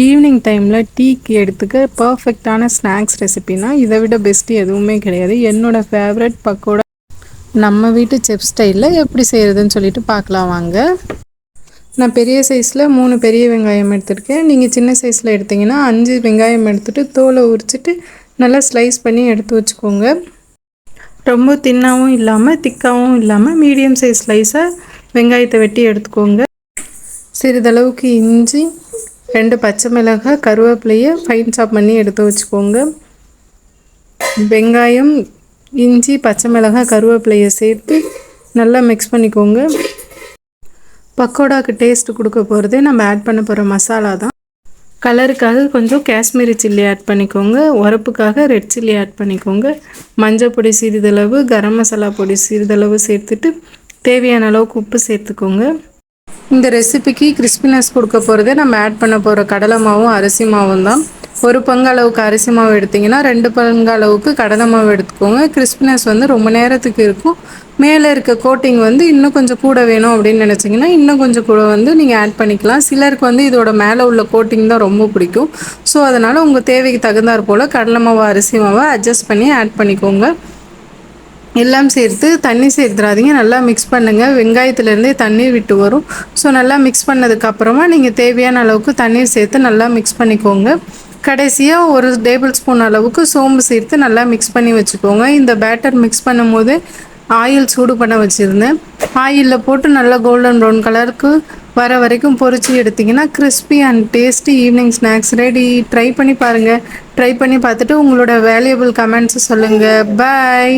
Evening டைமில் டீக்கு எடுத்துக்க பர்ஃபெக்டான ஸ்நாக்ஸ் ரெசிபினா இதை விட பெஸ்ட்டு எதுவுமே கிடையாது. என்னோடய ஃபேவரட் பக்கோடா நம்ம வீட்டு செஃப் ஸ்டைலில் எப்படி செய்கிறதுன்னு சொல்லிட்டு பார்க்கலாம் வாங்க. நான் பெரிய சைஸில் மூணு பெரிய வெங்காயம் எடுத்திருக்கேன். நீங்கள் சின்ன சைஸில் எடுத்தீங்கன்னா அஞ்சு வெங்காயம் எடுத்துகிட்டு தோலை உரிச்சிட்டு நல்லா ஸ்லைஸ் பண்ணி எடுத்து வச்சுக்கோங்க. ரொம்ப தின்னாகவும் இல்லாமல் திக்காகவும் இல்லாமல் மீடியம் சைஸ் ஸ்லைஸாக வெங்காயத்தை வெட்டி எடுத்துக்கோங்க. சிறிதளவுக்கு இஞ்சி ரெண்டு பச்சை மிளகாய் கருவேப்பிலையை ஃபைன் சாப் பண்ணி எடுத்து வச்சுக்கோங்க. வெங்காயம் இஞ்சி பச்சை மிளகாய் கருவேப்பிலையை சேர்த்து நல்லா மிக்ஸ் பண்ணிக்கோங்க. பக்கோடாவுக்கு டேஸ்ட் கொடுக்க போகிறதே நம்ம ஆட் பண்ண போகிற மசாலா தான். கலருக்காக கொஞ்சம் காஷ்மீரி சில்லி ஆட் பண்ணிக்கோங்க. உரப்புக்காக ரெட் சில்லி ஆட் பண்ணிக்கோங்க. மஞ்சள் பொடி சிறிதளவு கரம் மசாலா பொடி சிறிதளவு சேர்த்துட்டு தேவையான அளவுக்கு உப்பு சேர்த்துக்கோங்க. இந்த ரெசிபிக்கு கிறிஸ்பினஸ் கொடுக்க போகிறது நம்ம ஆட் பண்ண போகிற கடலை மாவும் அரிசி மாவும் தான். ஒரு பங்கு அளவுக்கு அரிசி மாவு எடுத்திங்கன்னா ரெண்டு பங்கு அளவுக்கு கடலை மாவு எடுத்துக்கோங்க. கிறிஸ்பினஸ் வந்து ரொம்ப நேரத்துக்கு இருக்கும். மேலே இருக்க கோட்டிங் வந்து இன்னும் கொஞ்சம் கூட வேணும் அப்படின்னு நினச்சிங்கன்னா இன்னும் கொஞ்சம் கூட வந்து நீங்கள் ஆட் பண்ணிக்கலாம். சிலருக்கு வந்து இதோட மேலே உள்ள கோட்டிங் தான் ரொம்ப பிடிக்கும். ஸோ அதனால் உங்கள் தேவைக்கு தகுந்தாற் போல் கடலை மாவு அரிசி மாவை அட்ஜஸ்ட் பண்ணி ஆட் பண்ணிக்கோங்க. எல்லாம் சேர்த்து தண்ணி சேர்த்துறாதீங்க. நல்லா மிக்ஸ் பண்ணுங்கள் வெங்காயத்துலேருந்தே தண்ணீர் விட்டு வரும். ஸோ நல்லா மிக்ஸ் பண்ணதுக்கப்புறமா நீங்கள் தேவையான அளவுக்கு தண்ணீர் சேர்த்து நல்லா மிக்ஸ் பண்ணிக்கோங்க. கடைசியாக ஒரு டேபிள் ஸ்பூன் அளவுக்கு சோம்பு சேர்த்து நல்லா மிக்ஸ் பண்ணி வச்சுக்கோங்க. இந்த பேட்டர் மிக்ஸ் பண்ணும்போது ஆயில் சூடு பண்ண வச்சுருந்தேன். ஆயிலில் போட்டு நல்லா கோல்டன் ப்ரௌன் கலருக்கு வர வரைக்கும் பொறிச்சு எடுத்திங்கன்னா crispy and tasty evening snacks ready try பண்ணி பாருங்கள் ட்ரை பண்ணி பார்த்துட்டு உங்களோட வேல்யூபிள் கமெண்ட்ஸை சொல்லுங்கள் பாய்